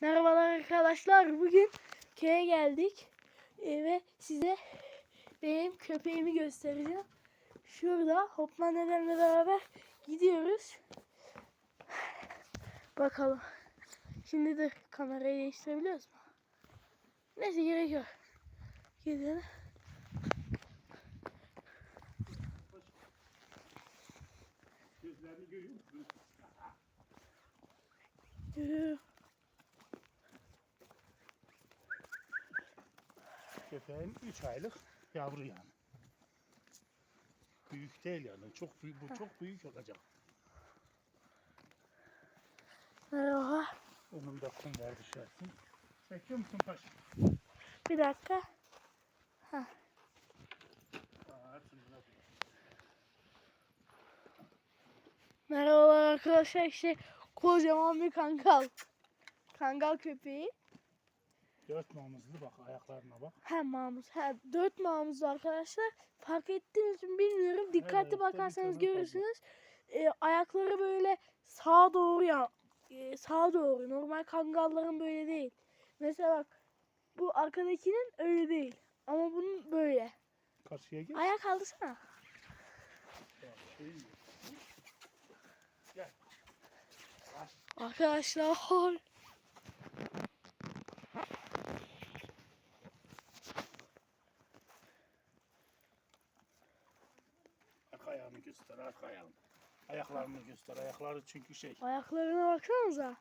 Merhabalar arkadaşlar. Bugün köye geldik Ee, ve size benim köpeğimi göstereceğim. Şurada Hopman dedemle beraber gidiyoruz. Bakalım. Şimdi de kamerayı değiştirebiliyoruz mu? Neyse gerek yok. Gidelim. Gözlerini görüyor musun? Yürü. Köpeğin 3 aylık yavru yani. Büyük değil yani. Çok büyük, bu çok büyük olacak. Merhaba. Onun da kum var düşersin. Çekiyor musun paşa? Bir dakika. Bırak. Merhabalar arkadaşlar. İşte kocaman bir kangal. Kangal köpeği. Dört mamızlı bak ayaklarına bak. Hem mamuz. He, dört mamuz var arkadaşlar. Fark ettiniz mi bilmiyorum. Dikkatli Evet, bakarsanız görürsünüz. Ee, ayakları böyle sağa doğru ya. e, sağa doğru. Normal kangalların böyle değil. Mesela bak. Bu arkadakinin öyle değil. Ama bunun böyle. Karşıya geç. Ayak kaldırsana. Şey. Gel. Arkadaşlar. Göster, arka ayağını. Ayaklarını göster, ayakları çünkü şey. Ayaklarına baksanıza.